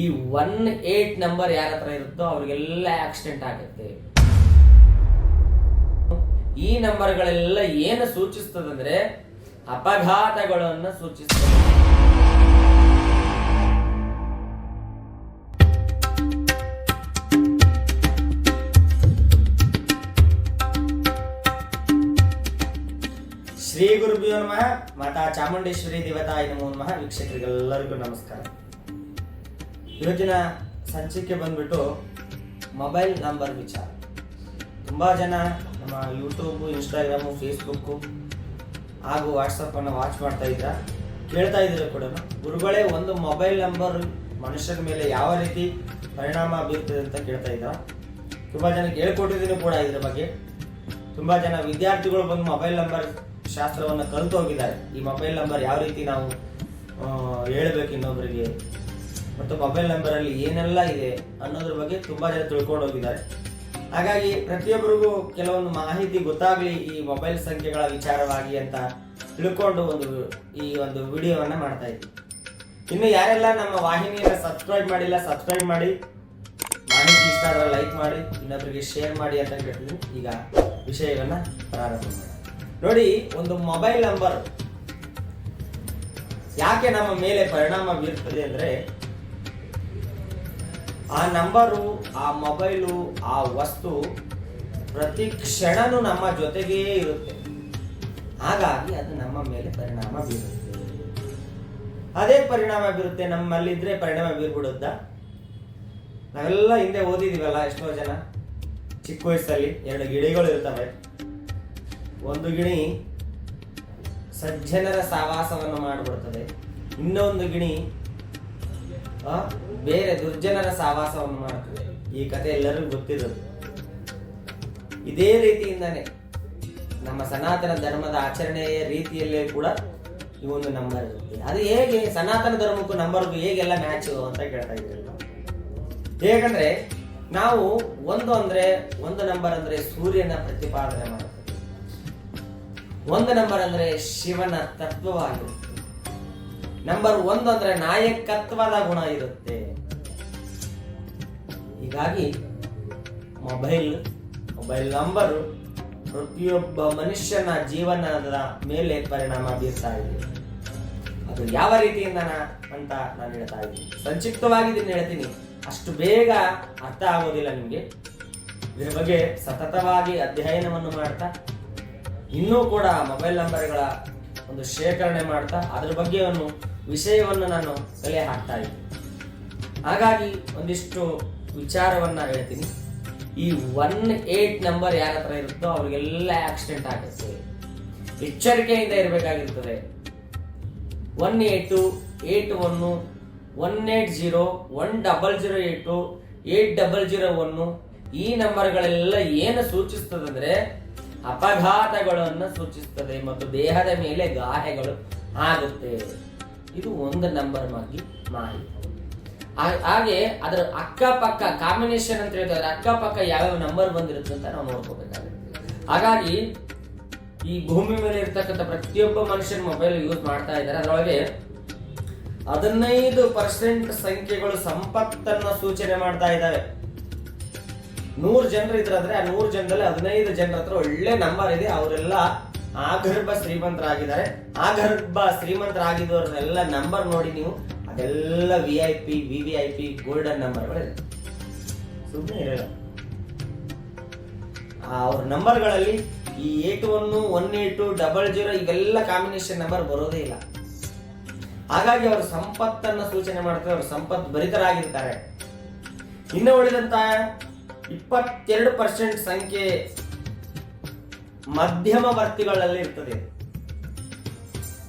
ಈ one eight number ಯಾರ ಹತ್ರ ಇರುತ್ತೋ ಅವ್ರಿಗೆಲ್ಲ ಆಕ್ಸಿಡೆಂಟ್ ಆಗುತ್ತೆ. ಈ ನಂಬರ್ಗಳೆಲ್ಲ ಏನು ಸೂಚಿಸ್ತದಂದ್ರೆ ಅಪಘಾತಗಳನ್ನು ಸೂಚಿಸ್ತದೆ. ಶ್ರೀ ಗುರುಭ್ಯೋ ನಮಃ. ಮಾತಾ ಚಾಮುಂಡೇಶ್ವರಿ ದೇವತಾಯ ನಮೋ ನಮಃ. ವೀಕ್ಷಕರಿಗೆಲ್ಲರಿಗೂ ನಮಸ್ಕಾರ. ಇವತ್ತಿನ ಸಂಚಿಕೆ ಬಂದ್ಬಿಟ್ಟು ಮೊಬೈಲ್ ನಂಬರ್ ವಿಚಾರ. ತುಂಬ ಜನ ನಮ್ಮ ಯೂಟ್ಯೂಬು ಇನ್ಸ್ಟಾಗ್ರಾಮು ಫೇಸ್ಬುಕ್ಕು ಹಾಗೂ ವಾಟ್ಸಪ್ಪನ್ನು ವಾಚ್ ಮಾಡ್ತಾ ಇದ್ದ ಕೇಳ್ತಾ ಇದ್ರೆ ಕೂಡ? ಗುರುಗಳೇ, ಒಂದು ಮೊಬೈಲ್ ನಂಬರ್ ಮನುಷ್ಯರ ಮೇಲೆ ಯಾವ ರೀತಿ ಪರಿಣಾಮ ಬೀರ್ತದೆ ಅಂತ ಕೇಳ್ತಾ ಇದ್ದ ತುಂಬ ಜನಕ್ಕೆ ಹೇಳ್ಕೊಟ್ಟಿದ್ದೀನಿ ಕೂಡ ಇದ್ರ ಬಗ್ಗೆ. ತುಂಬ ಜನ ವಿದ್ಯಾರ್ಥಿಗಳು ಬಂದು ಮೊಬೈಲ್ ನಂಬರ್ ಶಾಸ್ತ್ರವನ್ನು ಕಲಿತು ಹೋಗಿದ್ದಾರೆ ಈ ಮೊಬೈಲ್ ನಂಬರ್ ಯಾವ ರೀತಿ ನಾವು ಹೇಳ್ಬೇಕು ಇನ್ನೊಬ್ಬರಿಗೆ ಮತ್ತು ಮೊಬೈಲ್ ನಂಬರಲ್ಲಿ ಏನೆಲ್ಲ ಇದೆ ಅನ್ನೋದ್ರ ಬಗ್ಗೆ ತುಂಬಾ ಜನ ತಿಳ್ಕೊಂಡು ಹೋಗಿದ್ದಾರೆ. ಹಾಗಾಗಿ ಪ್ರತಿಯೊಬ್ಬರಿಗೂ ಕೆಲವೊಂದು ಮಾಹಿತಿ ಗೊತ್ತಾಗ್ಲಿ ಈ ಮೊಬೈಲ್ ಸಂಖ್ಯೆಗಳ ವಿಚಾರವಾಗಿ ಅಂತ ತಿಳ್ಕೊಂಡು ಒಂದು ಈ ಒಂದು ವಿಡಿಯೋವನ್ನ ಮಾಡ್ತಾ ಇದ್ವಿ ಇನ್ನು ಯಾರೆಲ್ಲ ನಮ್ಮ ವಾಹಿನಿಯನ್ನ ಸಬ್ಸ್ಕ್ರೈಬ್ ಮಾಡಿಲ್ಲ, ಸಬ್ಸ್ಕ್ರೈಬ್ ಮಾಡಿ. ಮಾಹಿತಿ ಇಷ್ಟ ಆದ್ರೆ ಲೈಕ್ ಮಾಡಿ ಇನ್ನೊಬ್ಬರಿಗೆ ಶೇರ್ ಮಾಡಿ ಅಂತ ಹೇಳ್ತೀನಿ ಈಗ ವಿಷಯವನ್ನ ಪ್ರಾರಂಭ ಮಾಡೋಣ. ನೋಡಿ, ಒಂದು ಮೊಬೈಲ್ ನಂಬರ್ ಯಾಕೆ ನಮ್ಮ ಮೇಲೆ ಪರಿಣಾಮ ಬೀರ್ತದೆ ಅಂದ್ರೆ ಆ ನಂಬರು, ಆ ಮೊಬೈಲು, ಆ ವಸ್ತು ಪ್ರತಿ ಕ್ಷಣನೂ ನಮ್ಮ ಜೊತೆಗೇ ಇರುತ್ತೆ. ಹಾಗಾಗಿ ಅದು ನಮ್ಮ ಮೇಲೆ ಪರಿಣಾಮ ಬೀರುತ್ತೆ. ಅದೇ ಪರಿಣಾಮ ಬೀರುತ್ತೆ, ನಮ್ಮಲ್ಲಿದ್ರೆ ಪರಿಣಾಮ ಬೀರ್ಬಿಡುತ್ತಾ? ನಾವೆಲ್ಲ ಹಿಂದೆ ಓದಿದೀವಲ್ಲ ಎಷ್ಟೋ ಜನ? ಚಿಕ್ಕ ವಯಸ್ಸಲ್ಲಿ ಎರಡು ಗಿಳಿಗಳು ಇರ್ತವೆ. ಒಂದು ಗಿಣಿ ಸಜ್ಜನರ ಸಾವಾಸವನ್ನು ಮಾಡಿಬಿಡ್ತದೆ. ಇನ್ನೊಂದು ಗಿಣಿ ಬೇರೆ ದುರ್ಜನರ ಸಹವಾಸವನ್ನು ಮಾಡ್ತದೆ ಈ ಕಥೆ ಎಲ್ಲರಿಗೂ ಗೊತ್ತಿರೋದು ಇದೇ ರೀತಿಯಿಂದಾನೆ ನಮ್ಮ ಸನಾತನ ಧರ್ಮದ ಆಚರಣೆಯ ರೀತಿಯಲ್ಲೇ ಕೂಡ ಈ ಒಂದು ನಂಬರ್ ಇರುತ್ತೆ. ಅದು ಹೇಗೆ ಸನಾತನ ಧರ್ಮಕ್ಕೂ ನಂಬರ್ಗೂ ಹೇಗೆಲ್ಲ ಮ್ಯಾಚ್ ಅಂತ ಕೇಳ್ತಾ ಇದ್ರಲ್ಲ ಹೇಗಂದ್ರೆ ನಾವು ಒಂದು ಅಂದ್ರೆ ಒಂದು ನಂಬರ್ ಅಂದ್ರೆ ಸೂರ್ಯನ ಪ್ರತಿಪಾದನೆ ಮಾಡುತ್ತೆ ಒಂದು ನಂಬರ್ ಅಂದ್ರೆ ಶಿವನ ತತ್ವವಾಗಿರುತ್ತೆ. ನಂಬರ್ ಒಂದು ಅಂದ್ರೆ ನಾಯಕತ್ವದ ಗುಣ ಇರುತ್ತೆ. ಹೀಗಾಗಿ ಮೊಬೈಲ್ ಮೊಬೈಲ್ ನಂಬರ್ ಪ್ರತಿಯೊಬ್ಬ ಮನುಷ್ಯನ ಜೀವನದ ಮೇಲೆ ಪರಿಣಾಮ ಬೀರ್ತಾ ಇದೆ. ಅದು ಯಾವ ರೀತಿಯಿಂದ ಅಂತ ನಾನು ಹೇಳ್ತಾ ಇದ್ದೀನಿ. ಸಂಕ್ಷಿಪ್ತವಾಗಿ ಇದನ್ನು ಹೇಳ್ತೀನಿ. ಅಷ್ಟು ಬೇಗ ಅರ್ಥ ಆಗೋದಿಲ್ಲ ನಿಮಗೆ. ಇದರ ಬಗ್ಗೆ ಸತತವಾಗಿ ಅಧ್ಯಯನವನ್ನು ಮಾಡ್ತಾ, ಇನ್ನೂ ಕೂಡ ಮೊಬೈಲ್ ನಂಬರ್ಗಳ ಒಂದು ಶೇಖರಣೆ ಮಾಡ್ತಾ ಅದ್ರ ಬಗ್ಗೆ ಒಂದು ವಿಷಯವನ್ನು ನಾನು ಕಲೆ ಹಾಕ್ತಾ ಇದ್ದೀನಿ. ಹಾಗಾಗಿ ಒಂದಿಷ್ಟು ವಿಚಾರವನ್ನ ಹೇಳ್ತೀನಿ. ಈ ಒನ್ ಏಟ್ ನಂಬರ್ ಯಾರ ಹತ್ರ ಇರುತ್ತೋ ಅವ್ರಿಗೆಲ್ಲ ಆಕ್ಸಿಡೆಂಟ್ ಆಗುತ್ತೆ. ಎಚ್ಚರಿಕೆಯಿಂದ ಇರಬೇಕಾಗಿರ್ತದೆ. One eight eight one one eight zero one double zero eight eight double zero one ಈ ನಂಬರ್ಗಳೆಲ್ಲ ಏನು ಸೂಚಿಸ್ತದಂದ್ರೆ ಅಪಘಾತಗಳನ್ನು ಸೂಚಿಸ್ತದೆ ಮತ್ತು ದೇಹದ ಮೇಲೆ ಗಾಯಗಳು ಆಗುತ್ತೆ. ಇದು ಒಂದು ನಂಬರ್ ಆಗಿ ಮಾಹಿತಿ ಹಾಗೆ ಅದರ ಅಕ್ಕಪಕ್ಕ ಕಾಂಬಿನೇಷನ್ ಅಂತ ಹೇಳ್ತಾರೆ ಅಕ್ಕಪಕ್ಕ ಯಾವ್ಯಾವ ನಂಬರ್ ಬಂದಿರುತ್ತೆ ಅಂತ ನಾವು ನೋಡ್ಕೋಬೇಕಾಗುತ್ತೆ. ಹಾಗಾಗಿ, ಈ ಭೂಮಿ ಮೇಲೆ ಇರ್ತಕ್ಕಂಥ ಪ್ರತಿಯೊಬ್ಬ ಮನುಷ್ಯನ ಮೊಬೈಲ್ ಯೂಸ್ ಮಾಡ್ತಾ ಇದ್ದಾರೆ. ಅದರೊಳಗೆ ಹದಿನೈದು ಪರ್ಸೆಂಟ್ ಸಂಖ್ಯೆಗಳು ಸಂಪತ್ತನ್ನು ಸೂಚನೆ ಮಾಡ್ತಾ ಇದ್ದಾವೆ. ನೂರು ಜನರು ಇದ್ರಂದ್ರೆ ಆ ನೂರು ಜನದಲ್ಲಿ ಹದಿನೈದು ಜನರ ಹತ್ರ ಒಳ್ಳೆ ನಂಬರ್ ಇದೆ. ಅವರೆಲ್ಲ ಆಗರ್ಭ ಶ್ರೀಮಂತರಾಗಿದ್ದಾರೆ. ಆಗರ್ಭ ಶ್ರೀಮಂತರಾಗಿದ್ದವ್ರನ್ನೆಲ್ಲ ನಂಬರ್ ನೋಡಿ ನೀವು. ಅದೆಲ್ಲ V I P V V I P golden ನಂಬರ್ಗಳಿದೆ. ಸುಮ್ಮನೆ ಹೇಳ ಅವ್ರ ನಂಬರ್ಗಳಲ್ಲಿ ಈ eight one one eight double zero ಇವೆಲ್ಲ ಕಾಂಬಿನೇಷನ್ ನಂಬರ್ ಬರೋದೇ ಇಲ್ಲ. ಹಾಗಾಗಿ ಅವರು ಸಂಪತ್ತನ್ನ ಸೂಚನೆ ಮಾಡ್ತಾರೆ. ಅವರು ಸಂಪತ್ ಭರಿತರಾಗಿರ್ತಾರೆ. ಇನ್ನು ಉಳಿದಂತ ಇಪ್ಪತ್ತೆರಡು ಪರ್ಸೆಂಟ್ ಸಂಖ್ಯೆ ಮಧ್ಯಮ ವರ್ತಿಗಳಲ್ಲಿ ಇರ್ತದೆ.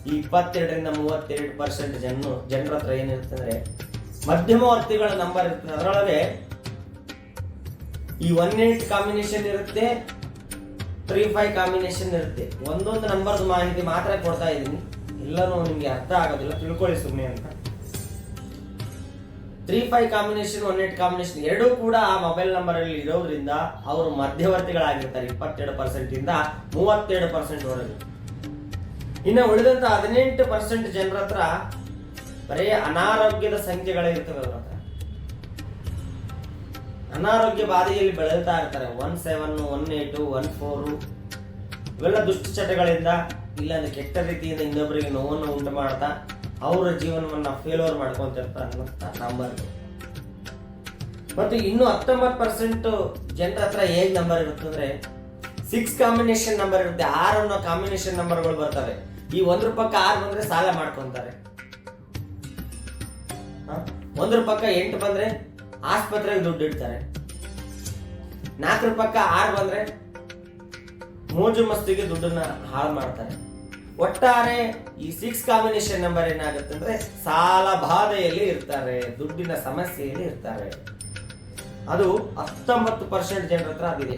ಈ ಇಪ್ಪತ್ತೆರಡರಿಂದ ಮೂವತ್ತೆರಡು ಪರ್ಸೆಂಟ್ ಜನ ಜನರ ಹತ್ರ ಏನಿರ್ತಂದ್ರೆ ಮಧ್ಯಮ ವರ್ತಿಗಳ ನಂಬರ್ ಇರ್ತದೆ. ಅದರೊಳಗೆ ಈ ಒನ್ ಏಟ್ ಕಾಂಬಿನೇಷನ್ ಇರುತ್ತೆ ತ್ರೀ ಫೈವ್ ಕಾಂಬಿನೇಷನ್ ಇರುತ್ತೆ. ಒಂದೊಂದು ನಂಬರ್ ಮಾಹಿತಿ ಮಾತ್ರ ಕೊಡ್ತಾ ಇದ್ದೀನಿ. ಎಲ್ಲನೂ ನಿಮಗೆ ಅರ್ಥ ಆಗೋದಿಲ್ಲ. ತಿಳ್ಕೊಳ್ಳಿ ಸುಮ್ಮನೆ ಅಂತ. Three five combination one eight combination ಎರಡೂ ಕೂಡ ಆ ಮೊಬೈಲ್ ನಂಬರ್ ಅಲ್ಲಿ ಇರೋದ್ರಿಂದ ಅವರು ಮಧ್ಯವರ್ತಿಗಳಾಗಿರ್ತಾರೆ. ಇಪ್ಪತ್ತೆರಡು ಪರ್ಸೆಂಟ್ ಇಂದ ಮೂವತ್ತೆರಡು ಪರ್ಸೆಂಟ್ ವರೆಗೆ. ಇನ್ನು ಉಳಿದಂತ ಹದಿನೆಂಟು ಪರ್ಸೆಂಟ್ ಜನರ ಹತ್ರ ಬರೀ ಅನಾರೋಗ್ಯದ ಸಂಖ್ಯೆಗಳೇ ಇರ್ತವೆ ಅವ್ರ ಹತ್ರ. ಅನಾರೋಗ್ಯ ಬಾಧೆಯಲ್ಲಿ ಬೆಳೆಯುತ್ತಾ ಇರ್ತಾರೆ. One seven one eight one four ಇವೆಲ್ಲ ದುಷ್ಟಚಟಗಳಿಂದ ಇಲ್ಲಾಂದ್ರೆ ಕೆಟ್ಟ ರೀತಿಯಿಂದ ಇನ್ನೊಬ್ಬರಿಗೆ ನೋವನ್ನು ಉಂಟು ಮಾಡ್ತಾ ಅವರ ಜೀವನವನ್ನ ಫೇಲ್ಯೂರ್ ಮಾಡ್ಕೊಂತಿರ್ತಾರೆ ಅನ್ನೋಂಥ ನಂಬರ್ ಮತ್ತು ಇನ್ನು ಹತ್ತೊಂಬತ್ತು ಪರ್ಸೆಂಟ್ ಜನರ ಹತ್ರ ಏಜ್ ನಂಬರ್ ಇರುತ್ತೆ ಅಂದ್ರೆ ಸಿಕ್ಸ್ ಕಾಂಬಿನೇಷನ್ ನಂಬರ್ ಇರುತ್ತೆ. ಆರು ಅನ್ನೋ ಕಾಂಬಿನೇಷನ್ ನಂಬರ್ಗಳು ಬರ್ತವೆ. ಈ ಒಂದ್ ರೂಪಕ್ಕ ಆರು ಬಂದ್ರೆ ಸಾಲ ಮಾಡ್ಕೊಂತಾರೆ? ಒಂದ್ ರೂಪಾಯಿ ಎಂಟು ಬಂದ್ರೆ ಆಸ್ಪತ್ರೆಗೆ ದುಡ್ಡು ಇಡ್ತಾರೆ. ನಾಲ್ಕು ರೂಪಕ್ಕ ಆರು ಬಂದ್ರೆ ಮೋಜು ಮಸ್ತಿಗೆ ದುಡ್ಡನ್ನ ಹಾಳು ಮಾಡ್ತಾರೆ. ಒಟ್ಟಾರೆ ಈ ಸಿಕ್ಸ್ ಕಾಂಬಿನೇಷನ್ ನಂಬರ್ ಏನಾಗುತ್ತೆ ಅಂದ್ರೆ ಸಾಲ ಬಾಧೆಯಲ್ಲಿ ಇರ್ತಾರೆ, ದುಡ್ಡಿನ ಸಮಸ್ಯೆಯಲ್ಲಿ ಇರ್ತಾರೆ. ಅದು ಹತ್ತೊಂಬತ್ತು ಪರ್ಸೆಂಟ್ ಜನರ ಹತ್ರ ಆಗಿದೆ.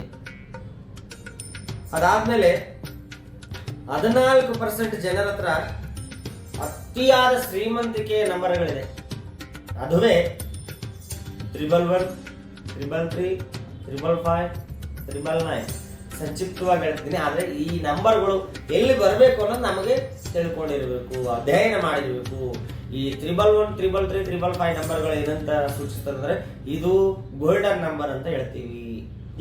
ಅದಾದ್ಮೇಲೆ ಹದಿನಾಲ್ಕು ಪರ್ಸೆಂಟ್ ಜನರ ಹತ್ರ ಅತಿಯಾದ ಶ್ರೀಮಂತಿಕೆಯ ನಂಬರ್ಗಳಿದೆ. ಅದುವೇ triple one triple three triple five triple nine ಸಂಕ್ಷಿಪ್ತವಾಗಿ ಹೇಳ್ತೀನಿ ಆದರೆ ಈ ನಂಬರ್ಗಳು ಎಲ್ಲಿ ಬರಬೇಕು ಅನ್ನೋದು ನಮಗೆ ತಿಳ್ಕೊಂಡಿರ್ಬೇಕು. ಅಧ್ಯಯನ ಮಾಡಿರ್ಬೇಕು. ಈ triple one, triple three, triple five ನಂಬರ್ಗಳು ಏನಂತ ಸೂಚಿಸ್ತಾರೆ ಇದು ಗೋಲ್ಡನ್ ನಂಬರ್ ಅಂತ ಹೇಳ್ತೀವಿ.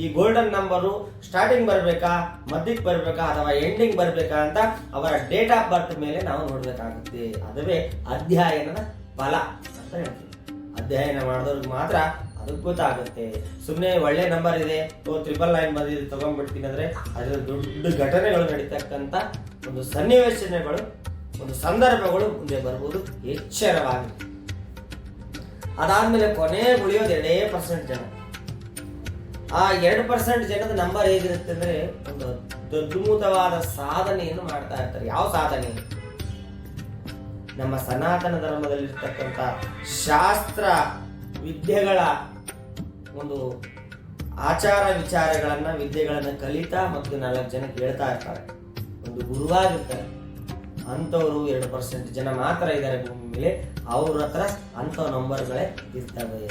ಈ ಗೋಲ್ಡನ್ ನಂಬರು ಸ್ಟಾರ್ಟಿಂಗ್ ಬರಬೇಕಾ, ಮಧ್ಯಕ್ಕೆ ಬರಬೇಕಾ, ಅಥವಾ ಎಂಡಿಂಗ್ ಬರಬೇಕಾ ಅಂತ ಅವರ ಡೇಟ್ ಆಫ್ ಬರ್ತ್ ಮೇಲೆ ನಾವು ನೋಡಬೇಕಾಗುತ್ತೆ. ಅದುವೇ ಅಧ್ಯಯನದ ಫಲ ಅಂತ ಹೇಳ್ತೀವಿ. ಅಧ್ಯಯನ ಮಾಡಿದವ್ರಿಗೆ ಮಾತ್ರ ಗೊತ್ತಾಗುತ್ತೆ ಸುಮ್ಮನೆ ಒಳ್ಳೆ ನಂಬರ್ ಇದೆ. ಓ ತ್ರಿಬಲ್ ನೈನ್ ಬಂದಿದೆ ತಗೊಂಡ್ಬಿಡ್ತೀನಿ ಅಂದ್ರೆ ಅದರ ದೊಡ್ಡ ಘಟನೆಗಳು ನಡೀತಕ್ಕಂಥ ಒಂದು ಸನ್ನಿವೇಶನೆಗಳು ಒಂದು ಸಂದರ್ಭಗಳು ಮುಂದೆ ಬರ್ಬೋದು. ಎಚ್ಚರವಾಗಿ. ಅದಾದ್ಮೇಲೆ ಕೊನೆ ಉಳಿಯೋದು ಎರಡೇ ಪರ್ಸೆಂಟ್ ಜನ. ಆ ಎರಡು ಪರ್ಸೆಂಟ್ ಜನದ ನಂಬರ್ ಹೇಗಿರುತ್ತೆ ಅಂದ್ರೆ ಒಂದು ಅದ್ಭುತವಾದ ಸಾಧನೆಯನ್ನು ಮಾಡ್ತಾ ಇರ್ತಾರೆ. ಯಾವ ಸಾಧನೆ? ನಮ್ಮ ಸನಾತನ ಧರ್ಮದಲ್ಲಿರ್ತಕ್ಕಂಥ ಶಾಸ್ತ್ರ ವಿದ್ಯೆಗಳ ಒಂದು ಆಚಾರ ವಿಚಾರಗಳನ್ನು, ವಿದ್ಯೆಗಳನ್ನು ಕಲಿತಾ ಮತ್ತು ನಾಲ್ಕು ಜನಕ್ಕೆ ಹೇಳ್ತಾ ಇರ್ತಾರೆ. ಒಂದು ಗುರುವಾಗಿರ್ತಾರೆ. ಅಂಥವರು ಎರಡು ಪರ್ಸೆಂಟ್ ಜನ ಮಾತ್ರ ಇದ್ದಾರೆ ಭೂಮಿ ಮೇಲೆ. ಅವ್ರ ಹತ್ರ ಅಂಥ ನಂಬರ್ಗಳೇ ಇರ್ತವೆ.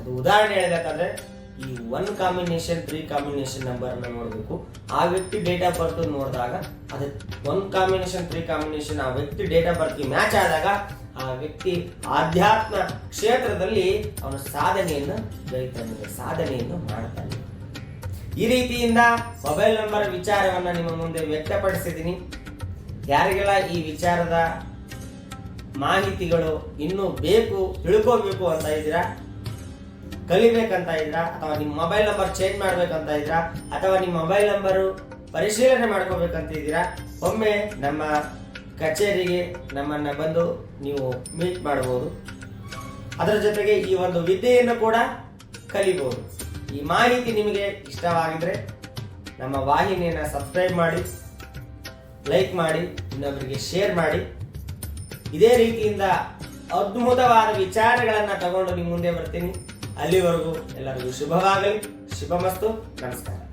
ಅದು ಉದಾಹರಣೆ ಹೇಳ್ಬೇಕಾದ್ರೆ, ಈ one combination three combination number ಅನ್ನ ನೋಡಬೇಕು. ಆ ವ್ಯಕ್ತಿ ಡೇಟ್ ಆಫ್ ಬರ್ತ್ ನೋಡಿದಾಗ, ಅದು ಒನ್ ಕಾಂಬಿನೇಷನ್ ತ್ರೀ ಕಾಂಬಿನೇಷನ್ ಆ ವ್ಯಕ್ತಿ ಡೇಟ್ ಆಫ್ ಬರ್ತ್ ಮ್ಯಾಚ್ ಆದಾಗ ಆ ವ್ಯಕ್ತಿ ಆಧ್ಯಾತ್ಮ ಕ್ಷೇತ್ರದಲ್ಲಿ ಅವನು ಸಾಧನೆಯನ್ನು ಬೆಳೀತಾನೆ ಸಾಧನೆಯನ್ನು ಮಾಡ್ತಾನೆ ಈ ರೀತಿಯಿಂದ ಮೊಬೈಲ್ ನಂಬರ್ ವಿಚಾರವನ್ನು ನಿಮ್ಮ ಮುಂದೆ ವ್ಯಕ್ತಪಡಿಸಿದ್ದೀನಿ. ಯಾರಿಗೆಲ್ಲ ಈ ವಿಚಾರದ ಮಾಹಿತಿಗಳು ಇನ್ನೂ ಬೇಕು, ತಿಳ್ಕೋಬೇಕು ಅಂತ ಇದ್ದೀರಾ? ಕಲಿಬೇಕಂತ ಇದ್ದೀರಾ? ಅಥವಾ ನಿಮ್ಮ ಮೊಬೈಲ್ ನಂಬರ್ ಚೇಂಜ್ ಮಾಡ್ಬೇಕಂತ ಇದ್ದೀರಾ? ಅಥವಾ ನಿಮ್ಮ ಮೊಬೈಲ್ ನಂಬರು ಪರಿಶೀಲನೆ ಮಾಡ್ಕೋಬೇಕಂತ ಇದ್ದೀರಾ? ಒಮ್ಮೆ ನಮ್ಮ ಕಚೇರಿಗೆ ನಮ್ಮನ್ನ ಬಂದು ನೀವು ಮೀಟ್ ಮಾಡಬಹುದು. ಅದರ ಜೊತೆಗೆ ಈ ಒಂದು ವಿದ್ಯೆಯನ್ನು ಕೂಡ ಕಲಿಬಹುದು ಈ ಮಾಹಿತಿ ನಿಮಗೆ ಇಷ್ಟವಾಗಿದ್ರೆ ನಮ್ಮ ವಾಹಿನಿಯನ್ನು ಸಬ್ಸ್ಕ್ರೈಬ್ ಮಾಡಿ ಲೈಕ್ ಮಾಡಿ ಇನ್ನೊಬ್ಬರಿಗೆ ಶೇರ್ ಮಾಡಿ. ಇದೇ ರೀತಿಯಿಂದ ಅದ್ಭುತವಾದ ವಿಚಾರಗಳನ್ನು ತಗೊಂಡು ನಿಮ್ಮ ಮುಂದೆ ಬರ್ತೀನಿ. ಅಲ್ಲಿವರೆಗೂ ಎಲ್ಲರಿಗೂ ಶುಭವಾಗಲಿ. ಶುಭಮಸ್ತು. ನಮಸ್ಕಾರ.